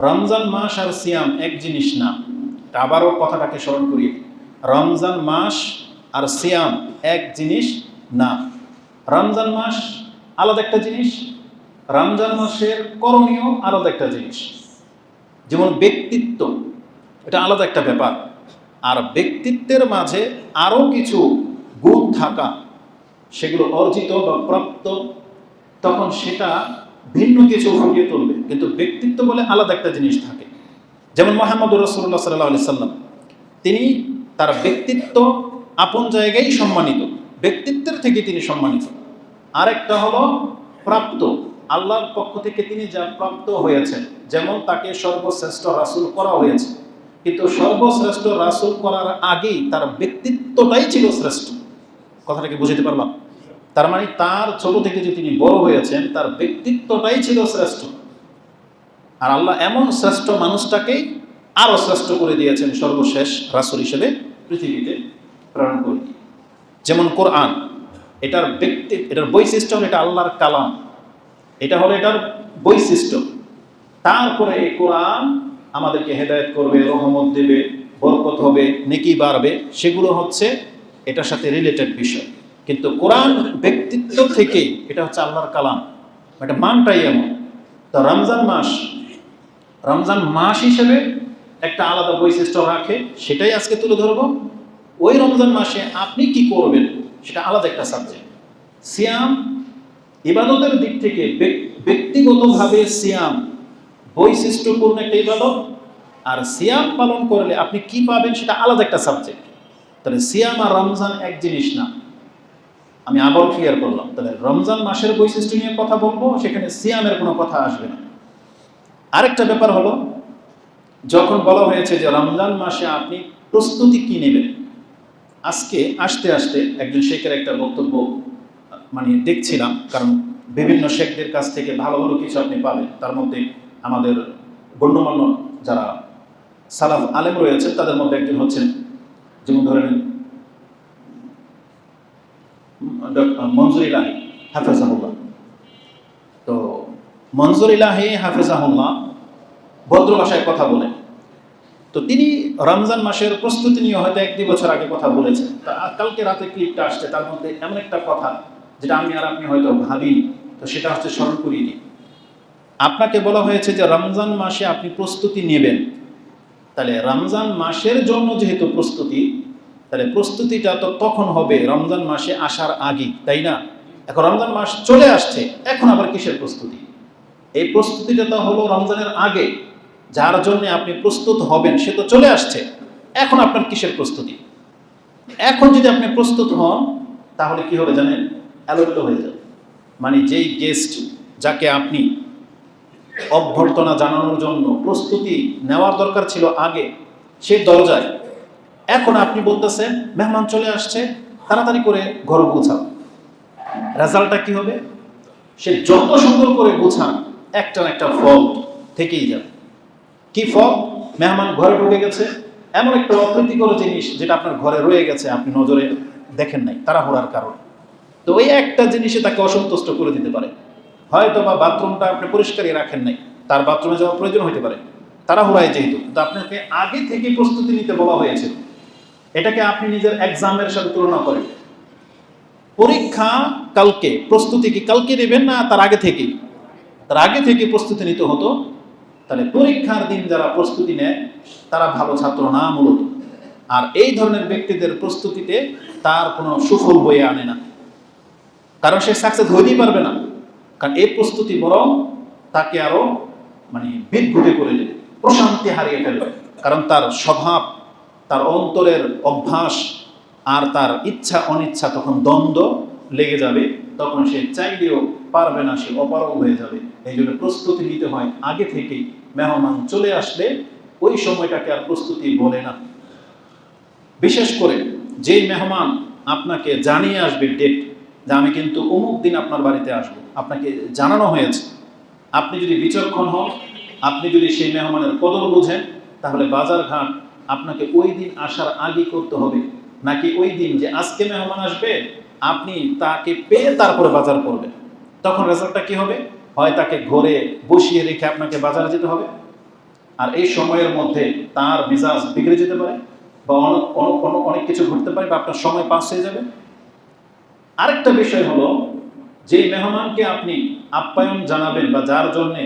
রমজান মাস আর সিয়াম এক জিনিস না। আবারও কথাটাকে স্মরণ করি রমজান মাস আর সিয়াম এক জিনিস না। রমজান মাস আলাদা একটা জিনিস, রমজান মাসের করণীয় আলাদা একটা জিনিস। যেমন ব্যক্তিত্ব, এটা আলাদা একটা ব্যাপার। আর ব্যক্তিত্বের মাঝে আরও কিছু গুণ থাকা, সেগুলো অর্জিত বা প্রাপ্ত, তখন সেটা ভিন্ন কিছু ফুটিয়ে তুলবে। কিন্তু ব্যক্তিত্ব বলে আলাদা একটা জিনিস থাকে। যেমন মোহাম্মদ রসুল্লাহ সাল্লাহ সাল্লাম, তিনি তার ব্যক্তিত্ব আপন জায়গায় সম্মানিত, ব্যক্তিত্বের থেকে তিনি সম্মানিত। আরেকটা হলো প্রাপ্ত, আল্লাহর পক্ষ থেকে তিনি যা প্রাপ্ত হয়েছেন, যেমন তাকে সর্বশ্রেষ্ঠ রাসূল করা হয়েছে। কিন্তু সর্বশ্রেষ্ঠ রাসূল করার আগেই তার ব্যক্তিত্বটাই ছিল শ্রেষ্ঠ। কথাটাকে বুঝতে পারলাম? তার মানে তার ছোট থেকে যে তিনি বড় হয়েছেন, তার ব্যক্তিত্বটাই ছিল শ্রেষ্ঠ। আর আল্লাহ এমন শ্রেষ্ঠ মানুষটাকেই আরও শ্রেষ্ঠ করে দিয়েছেন সর্বশেষ রাসূল হিসেবে পৃথিবীতে প্রেরণ করে। যেমন কোরআন, এটার ব্যক্তি, এটার বৈশিষ্ট্য হলো এটা আল্লাহর কালাম। এটা হলো এটার বৈশিষ্ট্য। তারপরে এই কোরআন আমাদেরকে হেদায়েত করবে, রহমত দেবে, বরকত হবে, নেকি বাড়বে, সেগুলো হচ্ছে এটার সাথে রিলেটেড বিষয়। কিন্তু কোরআন ব্যক্তিত্ব থেকেই এটা হচ্ছে আল্লাহর কালাম। এটা মানটাই এমন। তো রমজান মাস রমজান মাস হিসেবে একটা আলাদা বৈশিষ্ট্য রাখে, সেটাই আজকে তুলে ধরবো। ওই রমজান মাসে আপনি কি করবেন, সেটা আলাদা একটা সাবজেক্ট সিয়াম ইবাদতের দিক থেকে ব্যক- ব্যক্তিগতভাবে সিয়াম বৈশিষ্ট্যপূর্ণ একটা ইবাদত, আর সিয়াম পালন করলে আপনি কি পাবেন, সেটা আলাদা একটা সাবজেক্ট তাহলে সিয়াম আর রমজান এক জিনিস না। আমি আবার ক্লিয়ার করলাম। তাহলে রমজান মাসের বৈশিষ্ট্য নিয়ে কথা বলব, সেখানে সিয়ামের কোনো কথা আসবে না। আরেকটা ব্যাপার হলো, যখন বলা হয়েছে যে রমজান মাসে আপনি প্রস্তুতি কি নেবেন? আজকে আসতে আসতে একজন শেখের একটা বক্তব্য মানে দেখছিলাম, কারণ বিভিন্ন শেখদের কাছ থেকে ভালো ভালো কিছু আপনি পাবেন। তার মধ্যে আমাদের গণ্যমান্য যারা সালাফ আলেম রয়েছেন, তাদের মধ্যে একজন হচ্ছেন, যেমন ধরে নিন মঞ্জুর হাফেজাহুল্লাহ। তো মঞ্জুর ইলাহি হাফেজাহুল্লাহ ভদ্র ভাষায় কথা বলেন তো তিনি রমজান মাসের প্রস্তুতি নিয়ে হয়তো এক দুই বছর আগে কথা বলেছেন। তা কালকে রাতে ক্লিপটা আসছে, তার মধ্যে এমন একটা কথা যেটা আমি আর আপনি হয়তো ভাবি তো সেটা হচ্ছে স্মরণ দিই। আপনাকে বলা হয়েছে যে রমজান মাসে আপনি প্রস্তুতি নেবেন। তাহলে রমজান মাসের জন্য যেহেতু প্রস্তুতি, তাহলে প্রস্তুতিটা তো তখন হবে রমজান মাসে আসার আগে তাই না? এখন রমজান মাস চলে আসছে, এখন আবার কিসের প্রস্তুতি? এই প্রস্তুতিটা তো হলো রমজানের আগে। যার জন্য আপনি প্রস্তুত হবেন, সে তো চলে আসছে। এখন আপনার কিসের প্রস্তুতি? এখন যদি আপনি প্রস্তুত হন, তাহলে কি হবে জানেন? অ্যালোটো হয়ে যাবে। মানে যেই গেস্ট যাকে আপনি অভ্যর্থনা জানানোর জন্য প্রস্তুতি নেওয়ার দরকার ছিল আগে সে দরজায় এখন আপনি বলতেছেন, মেহমান চলে আসছে, তাড়াতাড়ি করে ঘর গুছাও। রেজাল্টটা কি হবে? সে যত সুন্দর করে গুছান একটা না একটা ফল থেকেই যাবে। কি ফল মেহমান ঘরে ঢুকে গেছে। এমন একটা অপ্রীতিকর জিনিস যেটা আপনার ঘরে রয়ে গেছে, আপনি নজরে দেখেন নাই, তাড়াহুড়ার কারণ। তো ওই একটা জিনিসে তাকে অসন্তুষ্ট করে দিতে পারে। হয়তো বা বাথরুমটা আপনি পরিষ্কারই রাখেন নাই, তার বাথরুমে যাওয়ার প্রয়োজন হতে পারে। তাড়াহুড়ায় যেহেতু তো আপনাকে আগে থেকে প্রস্তুতি নিতে বলা হয়েছে। এটাকে আপনি নিজের এক্সামের সাথে তুলনা করেন। পরীক্ষা কালকে, প্রস্তুতি কি কালকে নেবেন না তার আগে থেকেই? তার আগে থেকে প্রস্তুতি নিতে হতো। তাহলে পরীক্ষার দিন যারা প্রস্তুতি নেয়, তারা ভালো ছাত্র না মূলত। আর এই ধরনের ব্যক্তিদের প্রস্তুতিতে তার কোনো সুফল বয়ে আনে না। কারণ সে সাকসেস হইতেই পারবে না। কারণ এই প্রস্তুতি বরং তাকে আরও মানে বিদ্যুটে করে দেবে, প্রশান্তি হারিয়ে ফেলবে। কারণ তার স্বভাব, তার অন্তরের অভ্যাস আর তার ইচ্ছা অনিচ্ছা তখন দ্বন্দ্ব লেগে যাবে। তখন সে চাইলেও পারবে না, সে অপারগ হয়ে যাবে। এই জন্য প্রস্তুতি নিতে হয়। আগে থেকেই মেহমান চলে আসলে ওই সময়টাকে আর প্রস্তুতি বলে না। বিশেষ করে যেই মেহমান আপনাকে জানিয়ে আসবে ডেট যে আমি কিন্তু অমুক দিন আপনার বাড়িতে আসব, আপনাকে জানানো হয়েছে। আপনি যদি বিচক্ষণ হন, আপনি যদি সেই মেহমানের কদর বোঝেন, তাহলে বাজার ঘাট আপনাকে ওই দিন আসার আগে করতে হবে। নাকি ওই দিন যে আজকে মেহমান আসবে, আপনি তাকে পেয়ে তারপরে বাজার করবেন। তখন রেজাল্টটা কি হবে? হয় তাকে ঘরে বসিয়ে রেখে আপনাকে বাজারে যেতে হবে। আর এই সময়ের মধ্যে তার মেজাজ বিগড়ে যেতে পারে বা অনেক কিছু ঘটতে পারে বা আপনার সময় পাস হয়ে যাবে। আরেকটা বিষয় হলো যে মেহমানকে আপনি আপ্যায়ন জানাবেন বা যার জন্যে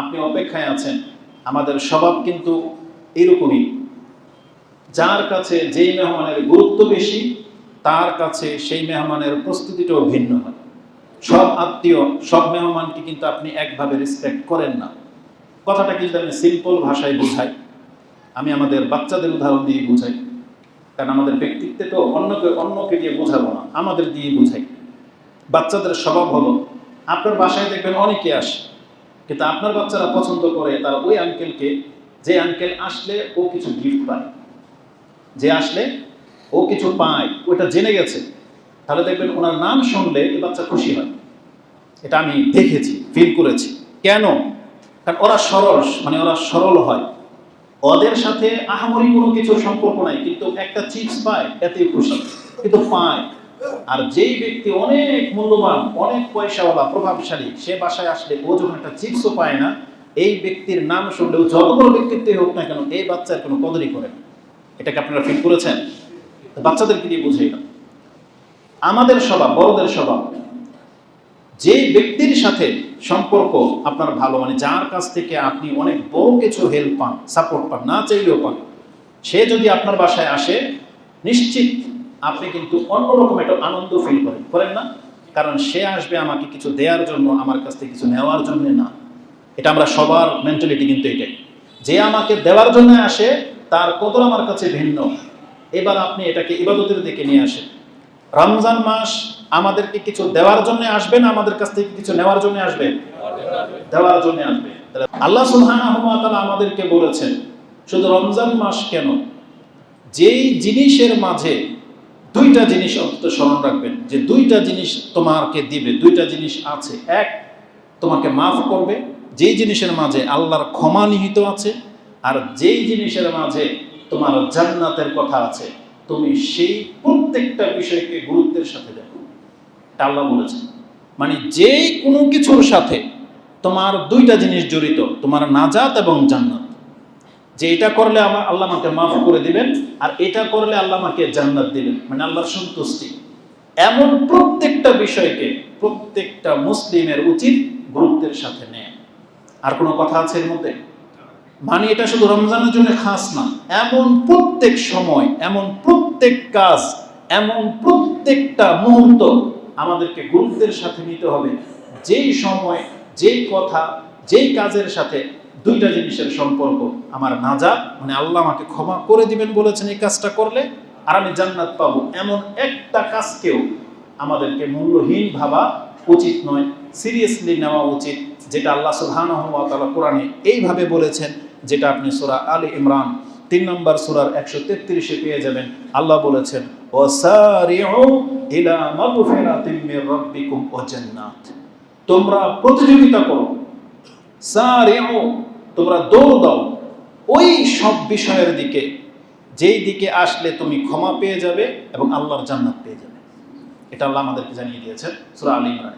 আপনি অপেক্ষায় আছেন, আমাদের স্বভাব কিন্তু এরকমই। যার কাছে যেই মেহমানের গুরুত্ব বেশি, তার কাছে সেই মেহমানের প্রস্তুতিটাও ভিন্ন হয়। সব আত্মীয়, সব মেহমানকে কিন্তু আপনি একভাবে রেসপেক্ট করেন না। কথাটা কিন্তু আমি সিম্পল ভাষায় বুঝাই। আমি আমাদের বাচ্চাদের উদাহরণ দিয়ে বুঝাই। কারণ আমাদের ব্যক্তিত্বে তো অন্যকে অন্যকে দিয়ে বোঝাবো না, আমাদের দিয়ে বুঝাই। বাচ্চাদের স্বভাব হলো, আপনার বাসায় দেখবেন অনেকে আসে, কিন্তু আপনার বাচ্চারা পছন্দ করে তারা ওই আঙ্কেলকে যে আঙ্কেল আসলে ও কিছু গিফট পায়। যে আসলে ও কিছু পায়, ওটা জেনে গেছে। তাহলে দেখবেন ওনার নাম শুনলে বাচ্চা খুশি হয়। এটা আমি দেখেছি ফিল করেছি। কেন? কারণ ওরা সরল মানে ওরা সরল হয়। ওদের সাথে আহামরি কোনো কিছু সম্পর্ক নাই, কিন্তু একটা চিপস পায়, এতেই খুশি। কিন্তু পায়। আর যেই ব্যক্তি অনেক মূল্যবান, অনেক পয়সাওয়ালা, প্রভাবশালী, সে বাসায় আসলে ও যখন একটা চিপসও পায় না, এই ব্যক্তির নাম শুনলেও যত বড় ব্যক্তিত্বই হোক না কেন, এই বাচ্চার কোনো কদরই করে এটাকে আপনারা ফিল করেছেন? বাচ্চাদেরকে দিয়ে বুঝে আমাদের স্বভাব, বড়দের স্বভাব। যে ব্যক্তির সাথে সম্পর্ক আপনার ভালো মানে যার কাছ থেকে আপনি অনেক বড় কিছু হেল্প পান সাপোর্ট পান, না চাইলেও পান, সে যদি আপনার বাসায় আসে, নিশ্চিত আপনি কিন্তু অন্যরকম একটা আনন্দ ফিল করেন। করেন না? কারণ সে আসবে আমাকে কিছু দেওয়ার জন্য, আমার কাছ থেকে কিছু নেওয়ার জন্য না। এটা আমরা সবার মেন্টালিটি কিন্তু এটাই। যে আমাকে দেওয়ার জন্য আসে, তার কদর আমার কাছে ভিন্ন। এবার আপনি এটাকে ইবাদতের দিকে নিয়ে আসেন। রমজান মাস আমাদেরকে কিছু দেওয়ার জন্য আসবে না? আমাদের কাছ থেকে কিছু নেওয়ার জন্য আসবে? দেওয়ার জন্য আসবে। আল্লাহ সুবহানাহু আমাদেরকে বলেছেন, শুধু রমজান মাস কেন? যেই জিনিসের মাঝে দুইটা জিনিস অন্তত স্মরণ রাখবেন। যে দুইটা জিনিস তোমাকে দিবে, দুইটা জিনিস আছে। এক, তোমাকে মাফ করবে। যেই জিনিসের মাঝে আল্লাহর ক্ষমা নিহিত আছে, আর যেই জিনিসের মাঝে তোমার জান্নাতের কথা আছে তুমি সেই প্রত্যেকটা বিষয়কে গুরুত্বের সাথে দেখো। আল্লাহ বলেছেন। মানে যেই কোনো কিছুর সাথে তোমার দুইটা জিনিস জড়িত, তোমার নাজাত এবং জান্নাত। যে এটা করলে আমার আল্লাহ আমাকে মাফ করে দিবেন, আর এটা করলে আল্লাহ আমাকে জান্নাত দিবেন। মানে আল্লাহর সন্তুষ্টি। এমন প্রত্যেকটা বিষয়কে প্রত্যেকটা মুসলিমের উচিত গুরুত্বের সাথে নেয়। আর কোনো কথা আছে এর মধ্যে? মানে এটা শুধু রমজানের জন্য খাস না, এমন প্রত্যেক সময়, এমন প্রত্যেক কাজ, এমন প্রত্যেকটা মুহূর্ত আমাদেরকে গুরুত্বের সাথে নিতে হবে। যেই সময়, যেই কথা, যেই কাজের সাথে দুইটা জিনিসের সম্পর্ক। আমার নাজাত মানে আল্লাহ আমাকে ক্ষমা করে দিবেন বলেছেন এই কাজটা করলে, আর আমি জান্নাত পাবো। এমন একটা কাজকেও আমাদেরকে মূল্যহীন ভাবা উচিত নয়। সিরিয়াসলি নেওয়া উচিত, যেটা আল্লাহ তাআলা কোরআনে এইভাবে বলেছেন যেটা আপনি সূরা আলী ইমরান তিন নম্বর সূরার একশো তেত্রিশে পেয়ে যাবেন। আল্লাহ বলেছেন তোমরা প্রতিযোগিতা করো। তোমরা দৌড় দাও। ওই সব বিষয়ের দিকে, যেই দিকে আসলে তুমি ক্ষমা পেয়ে যাবে এবং আল্লাহর জান্নাত পেয়ে যাবে। এটা আল্লাহ আমাদেরকে জানিয়ে দিয়েছেন সূরা আলী ইমরান।